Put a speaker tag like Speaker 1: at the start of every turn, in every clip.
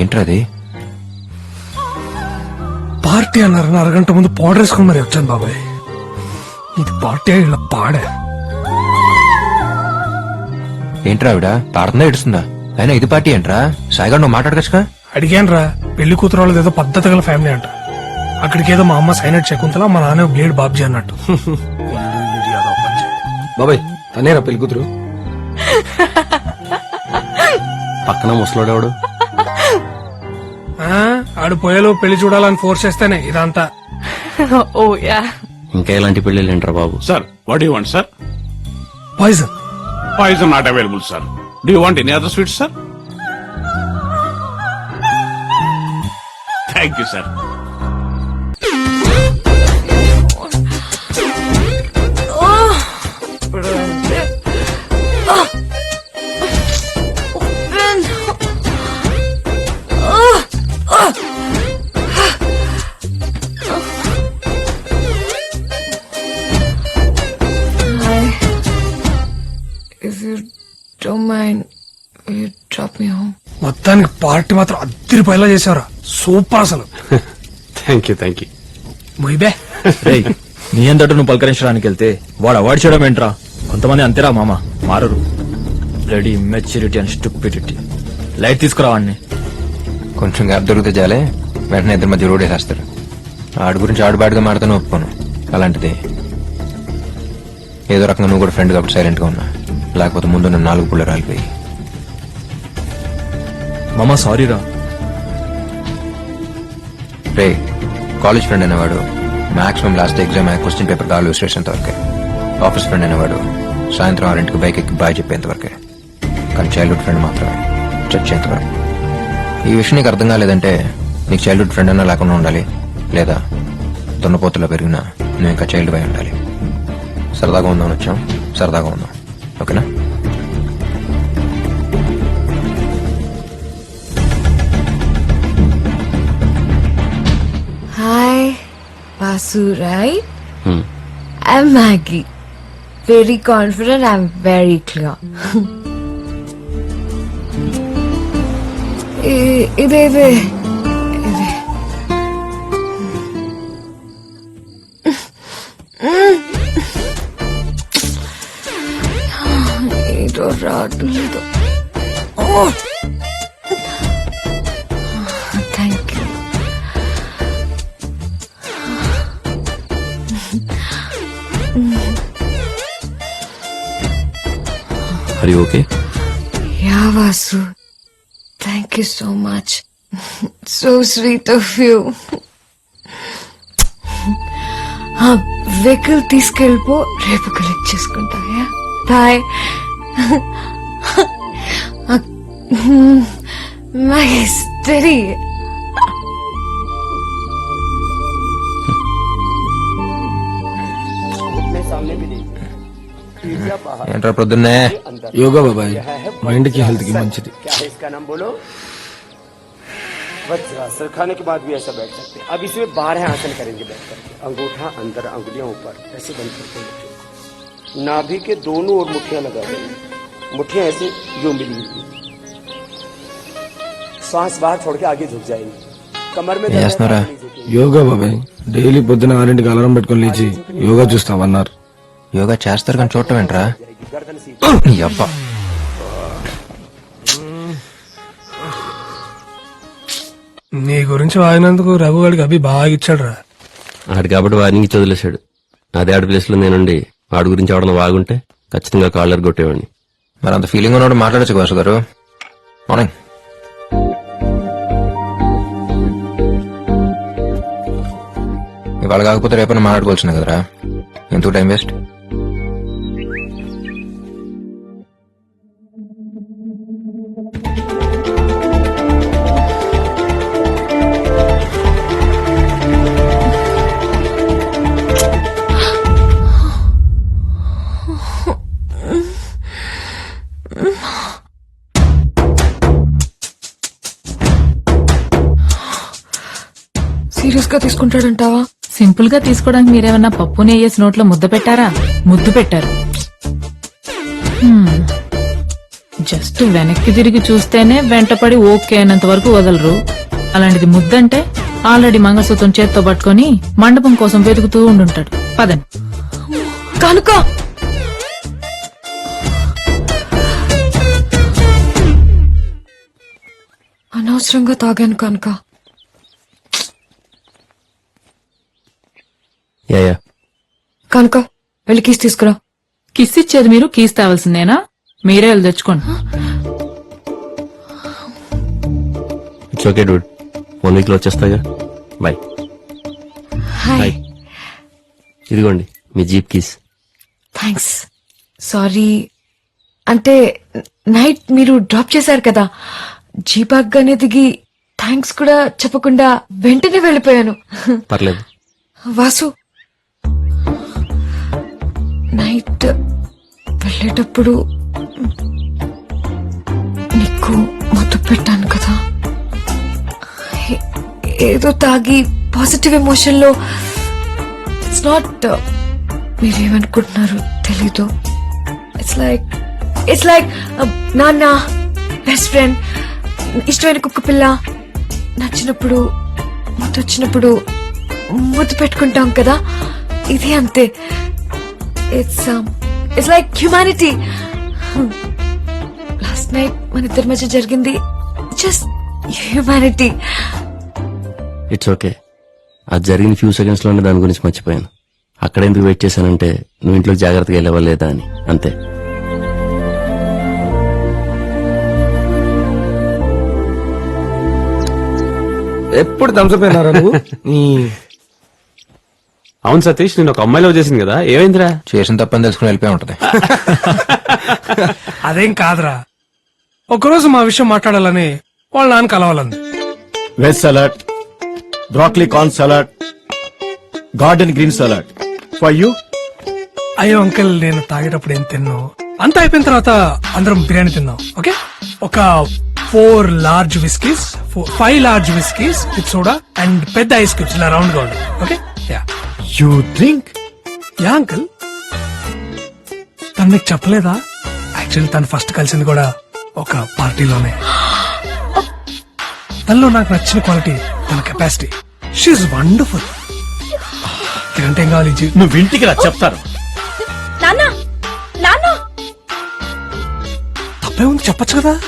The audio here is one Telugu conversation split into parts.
Speaker 1: ఏంట్రా అది?
Speaker 2: పార్టీ అన్నారు అరగంట ముందు పౌడర్ వేసుకుని మరి వచ్చాను బాబాయ్. ఇది పార్టీ ఇలా పాడే.
Speaker 1: ఏంట్రా ఆవిడ? పాడుతుందా ఏడుస్తుందా? అయినా ఇది పార్టీ ఏంట్రా? సాయిగా నువ్వు మాట్లాడకచ్చుగా?
Speaker 2: అడిగాను రా పెళ్ళి కూతురు వాళ్ళది ఏదో పద్ధతి గల ఫ్యామిలీ అంట. అక్కడికి ఏదో మా అమ్మ సైనట్ శకుంతల మా నాన్న బ్లేడ్ బాబ్జీ అన్నట్టు.
Speaker 3: బాబాయ్ తనేరా పెళ్ళి కూతురు? పక్కన ముసలోడేవాడు?
Speaker 2: ఆడు పోయలు పెళ్ళి చూడాలని ఫోర్స్ చేస్తేనే ఇదంతా.
Speaker 4: Oh, ఓ యా
Speaker 3: ఇంకా ఎలాంటి పెళ్ళి బాబు?
Speaker 5: Sir what you want sir
Speaker 2: poison
Speaker 5: poison not available sir do you want any other sweets sir thank you sir
Speaker 2: మొత్తానికి పార్టీ మాత్రం అద్దరిపోయేలా చేసావురా సూపర్ అసలు.
Speaker 3: థ్యాంక్ యూ థ్యాంక్ యూ
Speaker 2: మొయ్యబే.
Speaker 6: రేయ్ నీ అంతటా నువ్వు పలకరించడానికి వెళ్తే వాడు అవాయిడ్ చేయడం ఏంట్రా? కొంతమంది అంతేరా మామ మారరు. Ready maturity and stupidity light తీసుకురా వాడిని
Speaker 1: కొంచెం గ్యాప్ దొరికితే చాలే వెంటనే ఇద్దరి మధ్య రోడ్ వేసేస్తారు ఆడి గురించి ఆడు బాడుగా మాడతాను ఒప్పుకోను. అలాంటిది. ఏదో రకంగా నువ్వు కూడా ఫ్రెండ్ కాబట్టి సైలెంట్గా ఉన్నా. లేకపోతే ముందు నన్ను నాలుగు పుల్ల రాలిపోయి
Speaker 6: మామ సారీరా.
Speaker 1: రే కాలేజ్ ఫ్రెండ్ అనేవాడు maximum last exam question paper call station వరకే. ఆఫీస్ ఫ్రెండ్ అనేవాడు సాయంత్రం ఆరింటికి బైక్ ఎక్కి బాయ్ చెప్పేంత వరకే. కానీ చైల్డ్హుడ్ ఫ్రెండ్ మాత్రమే. చచ్చేంత వరకు. ఈ విషయం నీకు అర్థం కాలేదంటే నీకు చైల్డ్హుడ్ ఫ్రెండ్ అన్నా లేకుండా ఉండాలి. లేదా దున్నపోతులో పెరిగినా నువ్వు ఇంకా చైల్డ్ బై ఉండాలి. సరదాగా ఉందామని వచ్చాం. సరదాగా ఉందాం. ఓకేనా?
Speaker 4: Vasu, right? I'm Maggie. Very confident, I'm very clear. ఇదే ఇదే ఇదే ఏదో రావట్లేదు థ్యాంక్
Speaker 3: అది okay
Speaker 4: Yeah, Vasu. Thank you so much. so sweet of you. ఆ వెహికల్ తీసుకెళ్ళిపో రేపు కలెక్ట్ చేసుకుంటా బాయ్ మై స్టడీ
Speaker 1: ఏంట్రా ప్రొద్దున్నే
Speaker 3: యోగా బాబాయ్ మైండ్ కి హెల్త్ కి మంచిది
Speaker 7: क्या है इसका नाम बोलो वज्रासन खाने के बाद भी ऐसा बैठ सकते हैं अब इसमें बारह आसन करेंगे बैठ करके अंगूठा अंदर अंगुलियां ऊपर ऐसे बंद करके मुट्ठियों नाभि के दोनों ओर मुट्ठियां लगा देंगे मुट्ठियां ऐसे यूं मिली हुई श्वास बाहर छोड़ के आगे झुक जाएंगे कमर में
Speaker 1: ఏం చేస్తున్నారా
Speaker 3: యోగా బాబాయ్ డైలీ పొద్దున ఆరింటికి అలారం పెట్టుకొని లేచి యోగా చూస్తామన్నారు
Speaker 1: యోగా చేస్తారు కానీ చూడటం ఏంట్రా? నీ అబ్బా.
Speaker 2: నీ గురించి వాడినందుకు రఘు వాడికి అభి బాగా ఇచ్చాడు రా
Speaker 3: ఆడు కాబట్టి వాడిని వదిలేశాడు. అదే ఆడి ప్లేస్లో నేనుండి వాడి గురించి ఆడన బాగుంటే ఖచ్చితంగా కాళ్ళర్ కొట్టేవాడిని.
Speaker 1: మరి అంత ఫీలింగ్ ఉన్నవాడు మాట్లాడచ్చు వాసు గారు మార్నింగ్ ఇవాళ కాకపోతే రేపన్నా మాట్లాడుకోవాల్సిన కదరా? ఎందుకు టైం వేస్ట్?
Speaker 4: సీరియస్గా తీసుకుంటాడంటావా?
Speaker 8: సింపుల్గా తీసుకోవడానికి మీరేమన్నా పప్పు నెయ్యేసి నోట్లో ముద్ద పెట్టారా? ముద్దు పెట్టారు. జస్ట్ వెనక్కి తిరిగి చూస్తేనే వెంటపడి ఓకే అయినంత వరకు వదలరు. అలాంటిది ముద్దంటే ఆల్రెడీ మంగళసూత్రం చేత్తో పట్టుకొని మండపం కోసం వెతుకుతూ ఉండుంటాడు. పదండి.
Speaker 4: కనుక! అనవసరంగా తాగాను కనుక.
Speaker 3: Yeah yeah.
Speaker 4: కనుక వెళ్ళి కీస్ తీసుకురా.
Speaker 8: కిస్ ఇచ్చేది మీరు కీస్ తేవాల్సిందేనా? మీరే వెళ్ళి తెచ్చుకోండి.
Speaker 3: ఇట్స్ ఓకే డూడ్ వన్ వీక్లో వచ్చేస్తాగా. బాయ్
Speaker 4: హాయ్
Speaker 3: ఇదిగోండి మీ జీప్ కీస్.
Speaker 4: థ్యాంక్స్ సారీ అంటే నైట్ మీరు డ్రాప్ చేశారు కదా. జీపాగ్గానే దిగి థ్యాంక్స్ కూడా చెప్పకుండా వెంటనే వెళ్ళిపోయాను.
Speaker 3: పర్లేదు.
Speaker 4: వాసు నైట్ వెళ్ళేటప్పుడు నీకు మత్తు పెట్టాను కదా. ఏదో తాగి పాజిటివ్ ఎమోషన్లో ఇట్స్ నాట్ మీరేమనుకుంటున్నారు తెలీదు. ఇట్స్ లైక్ ఇట్స్ లైక్ నాన్న బెస్ట్ ఫ్రెండ్ ఇష్టమైన కుక్క పిల్ల నచ్చినప్పుడు ముద్దు వచ్చినప్పుడు ముద్దు పెట్టుకుంటాం కదా. ఇది అంతే. It's it's like humanity last night మన ఇద్దరి మధ్య జరిగింది జస్ట్ హ్యుమానిటీ
Speaker 3: ఇట్స్ ఓకే అది జరిగిన ఫ్యూ సెకండ్స్లోనే దాని గురించి మర్చిపోయాను. అక్కడ ఎందుకు వెయిట్ చేశానంటే నువ్వు ఇంట్లోకి జాగ్రత్తగా వెళ్ళవా లేదా అని. అంతే.
Speaker 1: ఎప్పుడు దంచపోయినారా నువ్వు?
Speaker 9: అవును సతీష్ నేను ఒక అమ్మాయిలో చేసింది కదా ఏమైందిరా?
Speaker 1: చేసిన తప్పని తెలుసుకుని వెళ్ళిపోయి ఉంటది.
Speaker 2: అదేం కాదురా. ఒకరోజు మా విషయం మాట్లాడాలని వాళ్ళ నాన్న కలవాలంది.
Speaker 6: Veg salad broccoli corn salad garden green salad for you
Speaker 2: అయ్యో అంకిల్ నేను తాగేటప్పుడు ఏం తిన్నావు అంతా అయిపోయిన తర్వాత అందరం బిర్యానీ తిందాం ఓకే? ఒక four large whiskies five large whiskies with soda and పెద్ద ఐస్ క్యూబ్స్ ఇలా రౌండ్గా okay? Yeah.
Speaker 6: You drink?
Speaker 2: Yeah uncle. తను నీకు చెప్పలేదా? యాక్చువల్లీ తను ఫస్ట్ కలిసింది కూడా ఒక పార్టీలోనే. తనలో నాకు నచ్చిన క్వాలిటీ తన కెపాసిటీ. షీఈ్ వండర్ఫుల్ తినంటే ఏం కావాలి జీ-
Speaker 6: నువ్వు ఇంటికి రా చెప్తాను.
Speaker 2: తప్పే ఉంది చెప్పొచ్చు కదా.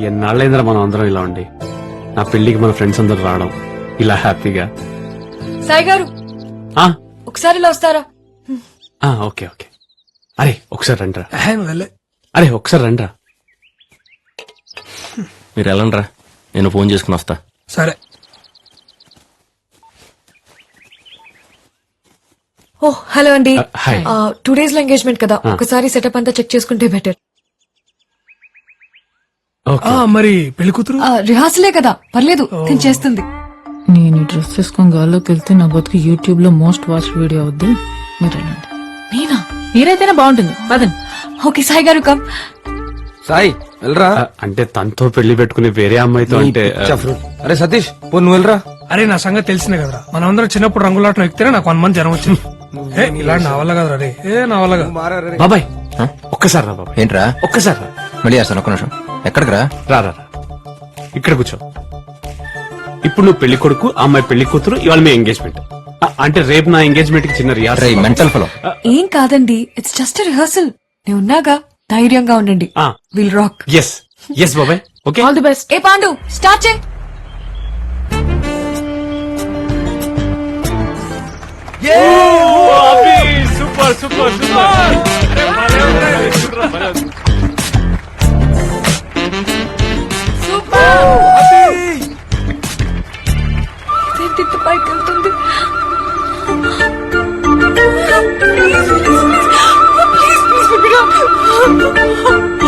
Speaker 9: ఎన్నాళ్ళైందిరా మనం అందరం ఇలా ఉండి? నా పెళ్ళికి మన ఫ్రెండ్స్ అందరు రావడం ఇలా హ్యాపీగా?
Speaker 4: సాయి గారు
Speaker 9: ఆ,
Speaker 4: ఒకసారి ఇలా వస్తారా?
Speaker 9: ఆ, ఓకే ఓకే. అరే ఒకసారి రండిరా.
Speaker 2: వెళ్ళే.
Speaker 9: అరే ఒకసారి రండిరా.
Speaker 3: మీరు వెళ్ళండ్రా. నేను ఫోన్ చేసుకుని వస్తా.
Speaker 2: సరే.
Speaker 4: ఓ హలో అండి.
Speaker 9: Uh.
Speaker 4: టూ డేస్లో ఎంగేజ్మెంట్ కదా. ఒకసారి సెటప్ అంతా చెక్ చేసుకుంటే బెటర్
Speaker 2: ఆ మరి పెళ్ళి కూతురు?
Speaker 4: రిహార్సలే కదా. పర్లేదు నేను చేస్తుంది.
Speaker 8: నేను ఈ డ్రెస్ వేసుకొని గాల్లోకి వెళ్తే నా బతుకు యూట్యూబ్లో మోస్ట్ వాచ్ వీడియో అవుద్ది. మీరు వెళ్ళండి
Speaker 4: నేనా?
Speaker 8: మీరైతేనే బాగుంటుంది. పదండి.
Speaker 4: ఓకే సాయి గారు కమ్
Speaker 1: సాయి వెళ్ళరా?
Speaker 9: అంటే తనతో పెళ్ళి పెట్టుకునే వేరే అమ్మాయితో అంటే
Speaker 1: అరే సతీష్ పో నువ్వు వెళ్ళరా?
Speaker 2: అరే నా సంగతి తెలిసిందే కదరా. మనం అందరం చిన్నప్పుడు రంగులాటం ఎక్కితేనే నాకు వన్ మంత్ జ్వరం వచ్చింది. ఏ ఇలా నా వల్ల కదరా రే. ఏ నా వల్ల కాదు.
Speaker 9: బాబాయ్ ఒక్కసారి రా బాబాయ్.
Speaker 1: ఏంట్రా?
Speaker 9: ఒక్కసారి రా.
Speaker 1: మళ్ళీ చేస్తాను ఒక్క నిమిషం. ఎక్కడికి రా
Speaker 9: రా రా. రా. ఇక్కడ కూర్చో. ఇప్పుడు నువ్వు పెళ్ళి కొడుకు ఆ అమ్మాయి పెళ్ళి కూతురు ఇవాళ మీ ఎంగేజ్మెంట్ అంటే రేపు నా ఎంగేజ్మెంట్కి చిన్న
Speaker 1: రే
Speaker 9: రిహార్సల్
Speaker 1: మెంటల్ ఫలో
Speaker 4: ఏం కాదండి ఇట్స్ జస్ట్ రిహార్సల్ నేను ఉన్నాగా? ధైర్యంగా ఉండండి.
Speaker 9: ఆ.
Speaker 4: విల్ రాక్
Speaker 9: ఎస్ ఎస్ బాబాయ్. ఓకే
Speaker 8: ఆల్ ది బెస్ట్
Speaker 4: ఏ పాండు స్టార్ట్ చేయి.
Speaker 9: సూపర్ సూపర్ సూపర్
Speaker 4: ఇంత పైకి వెళ్తుంది 呜。